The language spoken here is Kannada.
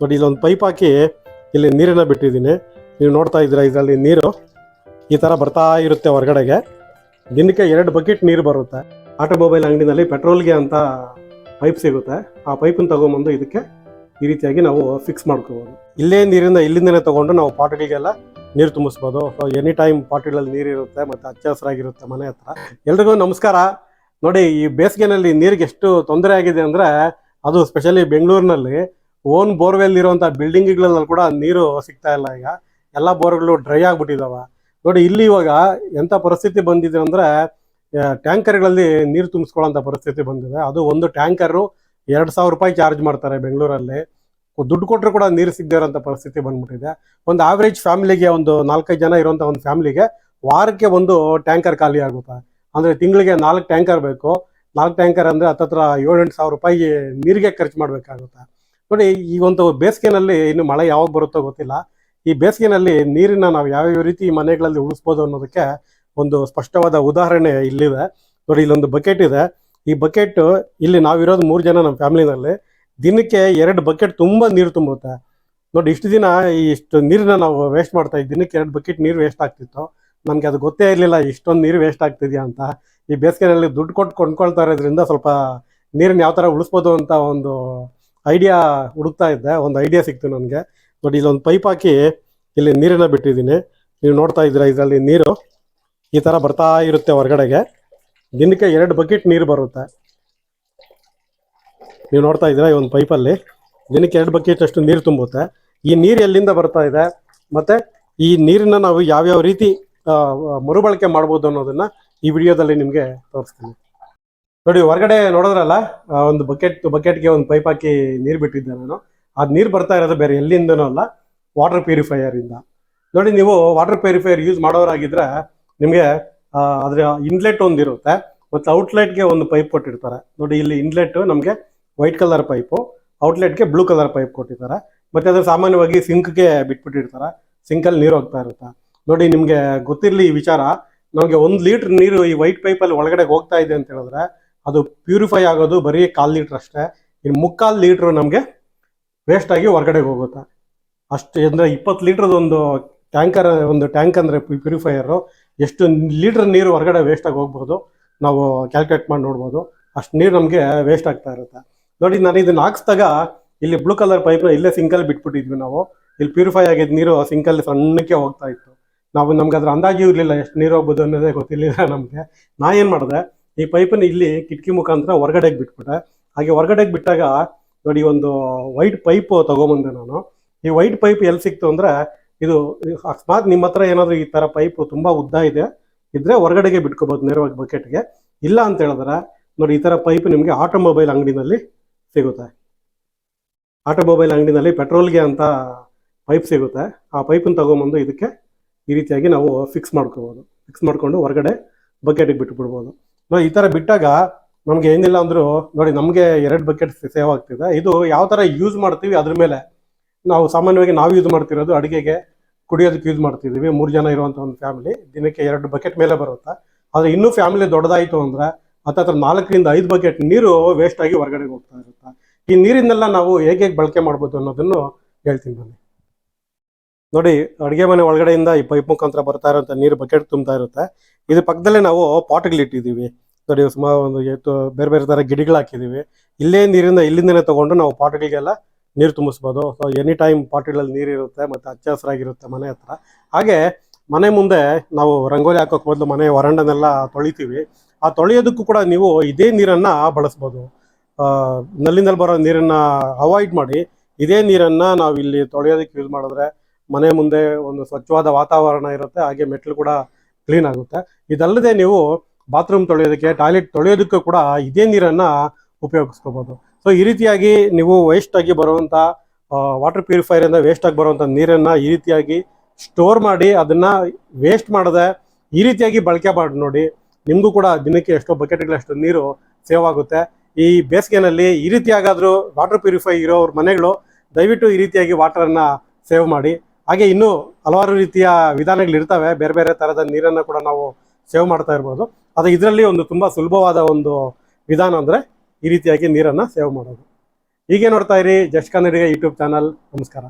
ನೋಡಿ, ಇಲ್ಲೊಂದು ಪೈಪ್ ಹಾಕಿ ಇಲ್ಲಿ ನೀರನ್ನು ಬಿಟ್ಟಿದ್ದೀನಿ. ನೀವು ನೋಡ್ತಾ ಇದ್ದೀರಾ, ಇದರಲ್ಲಿ ನೀರು ಈ ಥರ ಬರ್ತಾ ಇರುತ್ತೆ ಹೊರಗಡೆಗೆ. ದಿನಕ್ಕೆ ಎರಡು ಬಕೆಟ್ ನೀರು ಬರುತ್ತೆ. ಆಟೋಮೊಬೈಲ್ ಅಂಗಡಿನಲ್ಲಿ ಪೆಟ್ರೋಲ್ಗೆ ಅಂತ ಪೈಪ್ ಸಿಗುತ್ತೆ. ಆ ಪೈಪನ್ನು ತೊಗೊಂಬಂದು ಇದಕ್ಕೆ ಈ ರೀತಿಯಾಗಿ ನಾವು ಫಿಕ್ಸ್ ಮಾಡ್ಕೋಬೋದು. ಇಲ್ಲೇ ನೀರಿಂದ ಇಲ್ಲಿಂದನೇ ತೊಗೊಂಡು ನಾವು ಪಾಟ್ಗಳಿಗೆಲ್ಲ ನೀರು ತುಂಬಿಸ್ಬೋದು. ಸೊ ಎನಿ ಟೈಮ್ ಪಾಟ್ಗಳಲ್ಲಿ ನೀರು ಇರುತ್ತೆ ಮತ್ತು ಹಚ್ಚ ಹಸಿರಾಗಿರುತ್ತೆ ಮನೆ ಹತ್ರ. ಎಲ್ರಿಗೂ ನಮಸ್ಕಾರ. ನೋಡಿ, ಈ ಬೇಸಿಗೆನಲ್ಲಿ ನೀರಿಗೆ ಎಷ್ಟು ತೊಂದರೆ ಆಗಿದೆ ಅಂದರೆ ಅದು ಸ್ಪೆಷಲಿ ಬೆಂಗಳೂರಿನಲ್ಲಿ ಓನ್ ಬೋರ್ವೆಲ್ ಇರುವಂಥ ಬಿಲ್ಡಿಂಗ್ಗಳಲ್ಲಿ ಕೂಡ ನೀರು ಸಿಗ್ತಾ ಇಲ್ಲ ಈಗ. ಎಲ್ಲ ಬೋರ್ಗಳು ಡ್ರೈ ಆಗಿಬಿಟ್ಟಿದಾವೆ. ನೋಡಿ, ಇಲ್ಲಿ ಇವಾಗ ಎಂಥ ಪರಿಸ್ಥಿತಿ ಬಂದಿದೆ ಅಂದರೆ ಟ್ಯಾಂಕರ್ಗಳಲ್ಲಿ ನೀರು ತುಂಬಿಸ್ಕೊಳ್ಳೋಂಥ ಪರಿಸ್ಥಿತಿ ಬಂದಿದೆ. ಅದು ಒಂದು ಟ್ಯಾಂಕರು ಎರಡು ಸಾವಿರ ರೂಪಾಯಿ ಚಾರ್ಜ್ ಮಾಡ್ತಾರೆ ಬೆಂಗಳೂರಲ್ಲಿ. ದುಡ್ಡು ಕೊಟ್ಟರು ಕೂಡ ನೀರು ಸಿಗದೇ ಇರೋಂಥ ಪರಿಸ್ಥಿತಿ ಬಂದ್ಬಿಟ್ಟಿದೆ. ಒಂದು ಆವ್ರೇಜ್ ಫ್ಯಾಮಿಲಿಗೆ ಒಂದು ನಾಲ್ಕೈದು ಜನ ಇರುವಂಥ ಒಂದು ಫ್ಯಾಮಿಲಿಗೆ ವಾರಕ್ಕೆ ಒಂದು ಟ್ಯಾಂಕರ್ ಖಾಲಿ ಆಗುತ್ತೆ? ಅಂದರೆ ತಿಂಗಳಿಗೆ ನಾಲ್ಕು ಟ್ಯಾಂಕರ್ ಬೇಕು. ನಾಲ್ಕು ಟ್ಯಾಂಕರ್ ಅಂದರೆ ಹತ್ತತ್ರ ಏಳೆಂಟು ಸಾವಿರ ರೂಪಾಯಿ ನೀರಿಗೆ ಖರ್ಚು ಮಾಡಬೇಕಾಗುತ್ತೆ? ನೋಡಿ ಈ ಒಂದು ಬೇಸಿಗೆನಲ್ಲಿ ಇನ್ನು ಮಳೆ ಯಾವಾಗ ಬರುತ್ತೋ ಗೊತ್ತಿಲ್ಲ. ಈ ಬೇಸಿಗೆನಲ್ಲಿ ನೀರಿನ ನಾವು ಯಾವ್ಯಾವ ರೀತಿ ಮನೆಗಳಲ್ಲಿ ಉಳಿಸ್ಬೋದು ಅನ್ನೋದಕ್ಕೆ ಒಂದು ಸ್ಪಷ್ಟವಾದ ಉದಾಹರಣೆ ಇಲ್ಲಿದೆ. ನೋಡಿ, ಇಲ್ಲೊಂದು ಬಕೆಟ್ ಇದೆ. ಈ ಬಕೆಟ್ ಇಲ್ಲಿ ನಾವಿರೋದು ಮೂರು ಜನ ನಮ್ಮ ಫ್ಯಾಮಿಲಿನಲ್ಲಿ. ದಿನಕ್ಕೆ ಎರಡು ಬಕೆಟ್ ತುಂಬ ನೀರು ತುಂಬುತ್ತೆ. ನೋಡಿ, ಇಷ್ಟು ದಿನ ಇಷ್ಟು ನೀರನ್ನ ನಾವು ವೇಸ್ಟ್ ಮಾಡ್ತಾ ಇದ್ವಿ. ದಿನಕ್ಕೆ ಎರಡು ಬಕೆಟ್ ನೀರು ವೇಸ್ಟ್ ಆಗ್ತಿತ್ತು. ನಮಗೆ ಅದು ಗೊತ್ತೇ ಇರಲಿಲ್ಲ, ಇಷ್ಟೊಂದು ನೀರು ವೇಸ್ಟ್ ಆಗ್ತಿದೆಯಾ ಅಂತ. ಈ ಬೇಸಿಗೆನಲ್ಲಿ ದುಡ್ಡು ಕೊಟ್ಟು ಕೊಂಡ್ಕೊಳ್ತಾ ಇರೋದ್ರಿಂದ ಸ್ವಲ್ಪ ನೀರನ್ನ ಯಾವ ಥರ ಉಳಿಸ್ಬೋದು ಅಂತ ಒಂದು ಐಡಿಯಾ ಹುಡುಕ್ತಾ ಇದ್ದೆ, ಒಂದು ಐಡಿಯಾ ಸಿಕ್ತು ನನಗೆ. ಬಟ್ ಇಲ್ಲೊಂದು ಪೈಪ್ ಹಾಕಿ ಇಲ್ಲಿ ನೀರನ್ನ ಬಿಟ್ಟಿದ್ದೀನಿ. ನೀವು ನೋಡ್ತಾ ಇದ್ದೀರಾ, ಇದರಲ್ಲಿ ನೀರು ಈ ಥರ ಬರ್ತಾ ಇರುತ್ತೆ ಹೊರಗಡೆಗೆ. ದಿನಕ್ಕೆ ಎರಡು ಬಕೆಟ್ ನೀರು ಬರುತ್ತೆ. ನೀವು ನೋಡ್ತಾ ಇದ್ದೀರಾ ಈ ಒಂದು ಪೈಪಲ್ಲಿ ದಿನಕ್ಕೆ ಎರಡು ಬಕೆಟ್ ಅಷ್ಟು ನೀರು ತುಂಬುತ್ತೆ. ಈ ನೀರು ಎಲ್ಲಿಂದ ಬರ್ತಾ ಇದೆ? ಮತ್ತು ಈ ನೀರನ್ನ ನಾವು ಯಾವ್ಯಾವ ರೀತಿ ಮರುಬಳಕೆ ಮಾಡ್ಬೋದು ಅನ್ನೋದನ್ನು ಈ ವಿಡಿಯೋದಲ್ಲಿ ನಿಮಗೆ ತೋರಿಸ್ತೀನಿ. ನೋಡಿ, ಹೊರಗಡೆ ನೋಡಿದ್ರಲ್ಲ ಒಂದು ಬಕೆಟ್ ಬಕೆಟ್ಗೆ ಒಂದು ಪೈಪ್ ಹಾಕಿ ನೀರು ಬಿಟ್ಟಿದ್ದೆ ನಾನು. ಅದು ನೀರು ಬರ್ತಾ ಇರೋದು ಬೇರೆ ಎಲ್ಲಿಂದನೂ ಅಲ್ಲ ವಾಟರ್ ಪ್ಯೂರಿಫೈಯರ್ ಇಂದ. ನೋಡಿ, ನೀವು ವಾಟರ್ ಪ್ಯೂರಿಫೈಯರ್ ಯೂಸ್ ಮಾಡೋರಾಗಿದ್ರೆ ನಿಮಗೆ ಅದರ ಇನ್ಲೆಟ್ ಒಂದು ಇರುತ್ತೆ. ಮತ್ತು ಔಟ್ಲೆಟ್ಗೆ ಒಂದು ಪೈಪ್ ಕೊಟ್ಟಿರ್ತಾರೆ. ನೋಡಿ, ಇಲ್ಲಿ ಇನ್ಲೆಟ್ ನಮಗೆ ವೈಟ್ ಕಲರ್ ಪೈಪು ಔಟ್ಲೆಟ್ಗೆ ಬ್ಲೂ ಕಲರ್ ಪೈಪ್ ಕೊಟ್ಟಿರ್ತಾರೆ. ಮತ್ತು ಅದು ಸಾಮಾನ್ಯವಾಗಿ ಸಿಂಕ್ಗೆ ಬಿಟ್ಬಿಟ್ಟಿರ್ತಾರೆ. ಸಿಂಕಲ್ಲಿ ನೀರು ಹೋಗ್ತಾ ಇರುತ್ತೆ. ನೋಡಿ, ನಿಮಗೆ ಗೊತ್ತಿರಲಿ ಈ ವಿಚಾರ. ನಮಗೆ ಒಂದು ಲೀಟ್ರ್ ನೀರು ಈ ವೈಟ್ ಪೈಪಲ್ಲಿ ಒಳಗಡೆ ಹೋಗ್ತಾ ಇದೆ ಅಂತ ಹೇಳಿದ್ರೆ ಅದು ಪ್ಯೂರಿಫೈ ಆಗೋದು ಬರೀ ಕಾಲು ಲೀಟ್ರ್ ಅಷ್ಟೇ. ಇನ್ನು ಮುಕ್ಕಾಲು ಲೀಟ್ರ್ ನಮಗೆ ವೇಸ್ಟ್ ಆಗಿ ಹೊರಗಡೆ ಹೋಗುತ್ತೆ. ಅಷ್ಟು ಅಂದರೆ ಇಪ್ಪತ್ತು ಲೀಟ್ರದ್ದು ಒಂದು ಟ್ಯಾಂಕರ್ ಒಂದು ಟ್ಯಾಂಕ್ ಅಂದರೆ ಪ್ಯೂರಿಫೈಯರು ಎಷ್ಟು ಲೀಟ್ರ್ ನೀರು ಹೊರಗಡೆ ವೇಸ್ಟ್ ಆಗಿ ಹೋಗ್ಬೋದು, ನಾವು ಕ್ಯಾಲ್ಕುಲೇಟ್ ಮಾಡಿ ನೋಡ್ಬೋದು. ಅಷ್ಟು ನೀರು ನಮಗೆ ವೇಸ್ಟ್ ಆಗ್ತಾ ಇರುತ್ತೆ. ನೋಡಿ, ನಾನು ಇದನ್ನ ಹಾಕ್ಸ್ದಾಗ ಇಲ್ಲಿ ಬ್ಲೂ ಕಲರ್ ಪೈಪ್ನ ಇಲ್ಲೇ ಸಿಂಕಲ್ಲಿ ಬಿಟ್ಬಿಟ್ಟಿದ್ವಿ ನಾವು. ಇಲ್ಲಿ ಪ್ಯೂರಿಫೈ ಆಗಿದ್ದ ನೀರು ಸಿಂಕಲ್ಲಿ ಸಣ್ಣಕ್ಕೆ ಹೋಗ್ತಾ ಇತ್ತು. ನಾವು ನಮ್ಗೆ ಅದ್ರ ಅಂದಾಜು ಇರಲಿಲ್ಲ, ಎಷ್ಟು ನೀರು ಹೋಗ್ಬೋದು ಅನ್ನೋದೇ ಗೊತ್ತಿರಲಿಲ್ಲ ನಮಗೆ. ನಾ ಏನು ಮಾಡಿದೆ ಈ ಪೈಪನ್ನು ಇಲ್ಲಿ ಕಿಟಕಿ ಮುಖಾಂತರ ಹೊರಗಡೆಗೆ ಬಿಟ್ಬಿಟ್ಟೆ ಹಾಗೆ ಹೊರಗಡೆಗೆ ಬಿಟ್ಟಾಗ ನೋಡಿ ಒಂದು ವೈಟ್ ಪೈಪ್ ತಗೊಂಬಂದೆ ನಾನು. ಈ ವೈಟ್ ಪೈಪ್ ಎಲ್ಲಿ ಸಿಕ್ತು ಅಂದ್ರೆ ಇದು ಅಕಸ್ಮಾತ್ ನಿಮ್ಮ ಹತ್ರ ಏನಾದರೂ ಈ ಥರ ಪೈಪ್ ತುಂಬ ಉದ್ದ ಇದೆ, ಇದ್ರೆ ಹೊರಗಡೆಗೆ ಬಿಟ್ಕೋಬೋದು ನೇರವಾಗಿ ಬಕೆಟ್ಗೆ ಇಲ್ಲ ಅಂತ ಹೇಳಿದ್ರೆ ನೋಡಿ ಈ ಥರ ಪೈಪ್ ನಿಮಗೆ ಆಟೋಮೊಬೈಲ್ ಅಂಗಡಿನಲ್ಲಿ ಸಿಗುತ್ತೆ. ಆಟೋಮೊಬೈಲ್ ಅಂಗಡಿನಲ್ಲಿ ಪೆಟ್ರೋಲ್ಗೆ ಅಂತ ಪೈಪ್ ಸಿಗುತ್ತೆ. ಆ ಪೈಪನ್ನು ತಗೊಂಬಂದು ಇದಕ್ಕೆ ಈ ರೀತಿಯಾಗಿ ನಾವು ಫಿಕ್ಸ್ ಮಾಡ್ಕೋಬೋದು. ಫಿಕ್ಸ್ ಮಾಡ್ಕೊಂಡು ಹೊರಗಡೆ ಬಕೆಟಿಗೆ ಬಿಟ್ಬಿಡ್ಬೋದು. ನೋಡಿ ಈ ಥರ ಬಿಟ್ಟಾಗ ನಮ್ಗೆ ಏನಿಲ್ಲ ಅಂದ್ರು, ನೋಡಿ ನಮಗೆ ಎರಡು ಬಕೆಟ್ ಸೇವ್ ಆಗ್ತಿದೆ. ಇದು ಯಾವ ಥರ ಯೂಸ್ ಮಾಡ್ತೀವಿ ಅದ್ರ ಮೇಲೆ. ನಾವು ಸಾಮಾನ್ಯವಾಗಿ ನಾವು ಯೂಸ್ ಮಾಡ್ತಿರೋದು ಅಡುಗೆಗೆ ಕುಡಿಯೋದಕ್ಕೆ ಯೂಸ್ ಮಾಡ್ತಿದ್ದೀವಿ ಮೂರು ಜನ ಇರುವಂಥ ಒಂದು ಫ್ಯಾಮಿಲಿ ದಿನಕ್ಕೆ ಎರಡು ಬಕೆಟ್ ಮೇಲೆ ಬರುತ್ತೆ. ಆದರೆ ಇನ್ನೂ ಫ್ಯಾಮಿಲಿ ದೊಡ್ಡದಾಯಿತು ಅಂದರೆ ಹತ್ತತ್ರ ನಾಲ್ಕರಿಂದ ಐದು ಬಕೆಟ್ ನೀರು ವೇಸ್ಟ್ ಆಗಿ ಹೊರಗಡೆ ಹೋಗ್ತಾ ಇರುತ್ತೆ. ಈ ನೀರಿನೆಲ್ಲ ನಾವು ಹೇಗೆ ಬಳಕೆ ಮಾಡ್ಬೋದು ಅನ್ನೋದನ್ನು ಹೇಳ್ತೀನಿ ಬನ್ನಿ. ನೋಡಿ, ಅಡುಗೆ ಮನೆ ಒಳಗಡೆಯಿಂದ ಈ ಪೈಪ್ ಮುಖಾಂತರ ಬರ್ತಾ ಇರೋಂಥ ನೀರು ಬಕೆಟ್ ತುಂಬ್ತಾ ಇರುತ್ತೆ. ಇದು ಪಕ್ಕದಲ್ಲೇ ನಾವು ಪಾಟ್ಗಳಿಟ್ಟಿದ್ದೀವಿ ನೋಡಿ, ಸುಮಾರು ಒಂದು ಬೇರೆ ಬೇರೆ ಥರ ಗಿಡಗಳು ಹಾಕಿದ್ದೀವಿ. ಇಲ್ಲೇ ನೀರಿಂದ ಇಲ್ಲಿಂದನೇ ತೊಗೊಂಡು ನಾವು ಪಾಟ್ಗಳಿಗೆಲ್ಲ ನೀರು ತುಂಬಿಸ್ಬೋದು. ಸೊ ಎನಿ ಟೈಮ್ ಪಾಟ್ಗಳಲ್ಲಿ ನೀರು ಇರುತ್ತೆ ಮತ್ತು ಹಚ್ಚ ಹಸಿರಾಗಿರುತ್ತೆ ಮನೆ ಹತ್ರ. ಹಾಗೆ ಮನೆ ಮುಂದೆ ನಾವು ರಂಗೋಲಿ ಹಾಕೋಕೆ ಮೊದಲು ಮನೆ ವರಂಡನೆಲ್ಲ ತೊಳಿತೀವಿ. ಆ ತೊಳೆಯೋದಕ್ಕೂ ಕೂಡ ನೀವು ಇದೇ ನೀರನ್ನು ಬಳಸ್ಬೋದು. ನಲ್ಲಿಂದಲ್ಲಿ ಬರೋ ನೀರನ್ನು ಅವಾಯ್ಡ್ ಮಾಡಿ ಇದೇ ನೀರನ್ನು ನಾವು ಇಲ್ಲಿ ತೊಳೆಯೋದಕ್ಕೆ ಯೂಸ್ ಮಾಡಿದ್ರೆ ಮನೆ ಮುಂದೆ ಒಂದು ಸ್ವಚ್ಛವಾದ ವಾತಾವರಣ ಇರುತ್ತೆ, ಹಾಗೆ ಮೆಟ್ಲು ಕೂಡ ಕ್ಲೀನ್ ಆಗುತ್ತೆ. ಇದಲ್ಲದೆ ನೀವು ಬಾತ್ರೂಮ್ ತೊಳೆಯೋದಕ್ಕೆ ಟಾಯ್ಲೆಟ್ ತೊಳೆಯೋದಕ್ಕೂ ಕೂಡ ಇದೇ ನೀರನ್ನು ಉಪಯೋಗಿಸ್ಕೋಬೋದು. ಸೊ ಈ ರೀತಿಯಾಗಿ ನೀವು ವೇಸ್ಟ್ ಆಗಿ ಬರುವಂಥ ವಾಟರ್ ಪ್ಯೂರಿಫೈರಿಂದ ವೇಸ್ಟ್ ಆಗಿ ಬರುವಂಥ ನೀರನ್ನು ಈ ರೀತಿಯಾಗಿ ಸ್ಟೋರ್ ಮಾಡಿ, ಅದನ್ನು ವೇಸ್ಟ್ ಮಾಡದೆ ಈ ರೀತಿಯಾಗಿ ಬಳಕೆ ಮಾಡಿ ನೋಡಿ, ನಿಮಗೂ ಕೂಡ ದಿನಕ್ಕೆ ಎಷ್ಟೋ ಬಕೆಟ್ಗಳಷ್ಟು ನೀರು ಸೇವ್ ಆಗುತ್ತೆ. ಈ ಬೇಸಿಗೆನಲ್ಲಿ ಈ ರೀತಿಯಾಗಾದರೂ ವಾಟರ್ ಪ್ಯೂರಿಫೈ ಇರೋವ್ರ ಮನೆಗಳು ದಯವಿಟ್ಟು ಈ ರೀತಿಯಾಗಿ ವಾಟರನ್ನು ಸೇವ್ ಮಾಡಿ. ಹಾಗೆ ಇನ್ನೂ ಹಲವಾರು ರೀತಿಯ ವಿಧಾನಗಳು ಇರ್ತವೆ. ಬೇರೆ ಬೇರೆ ಥರದ ನೀರನ್ನು ಕೂಡ ನಾವು ಸೇವ್ ಮಾಡ್ತಾ ಇರ್ಬೋದು. ಅದು ಇದರಲ್ಲಿ ಒಂದು ತುಂಬ ಸುಲಭವಾದ ಒಂದು ವಿಧಾನ ಅಂದರೆ ಈ ರೀತಿಯಾಗಿ ನೀರನ್ನು ಸೇವ್ ಮಾಡೋದು. ಹೀಗೆ ನೋಡ್ತಾ ಇರಿ ಜಸ್ಟ್ ಕನ್ನಡಿಗ ಯೂಟ್ಯೂಬ್ ಚಾನಲ್ ನಮಸ್ಕಾರ.